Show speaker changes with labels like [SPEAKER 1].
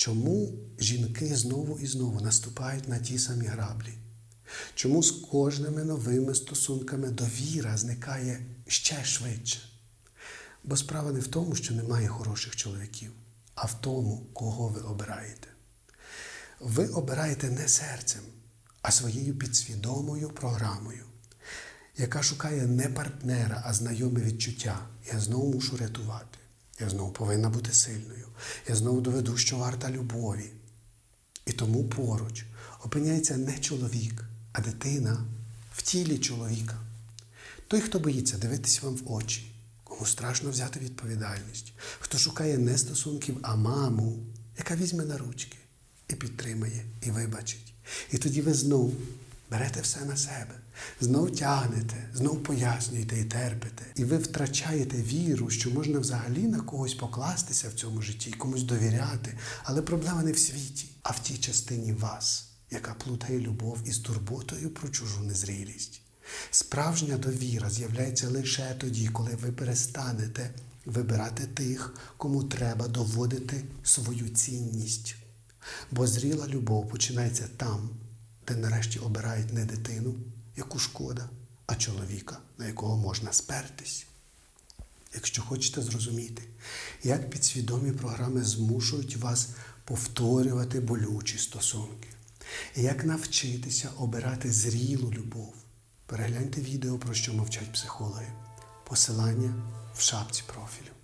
[SPEAKER 1] Чому жінки знову і знову наступають на ті самі граблі? Чому з кожними новими стосунками довіра зникає ще швидше? Бо справа не в тому, що немає хороших чоловіків, а в тому, кого ви обираєте. Ви обираєте не серцем, а своєю підсвідомою програмою, яка шукає не партнера, а знайоме відчуття. Я знову мушу рятувати. Я знову повинна бути сильною. Я знову доведу, що варта любові. І тому поруч опиняється не чоловік, а дитина в тілі чоловіка. Той, хто боїться дивитися вам в очі, кому страшно взяти відповідальність, хто шукає не стосунків, а маму, яка візьме на ручки і підтримає, і вибачить. І тоді ви знов берете все на себе, знов тягнете, знов пояснюєте і терпите. І ви втрачаєте віру, що можна взагалі на когось покластися в цьому житті, комусь довіряти. Але проблема не в світі, а в тій частині вас, яка плутає любов із турботою про чужу незрілість. Справжня довіра з'являється лише тоді, коли ви перестанете вибирати тих, кому треба доводити свою цінність. Бо зріла любов починається там, де нарешті обирають не дитину, яку шкода, а чоловіка, на якого можна спертись. Якщо хочете зрозуміти, як підсвідомі програми змушують вас повторювати болючі стосунки, як навчитися обирати зрілу любов, перегляньте відео, про що мовчать психологи. Посилання в шапці профілю.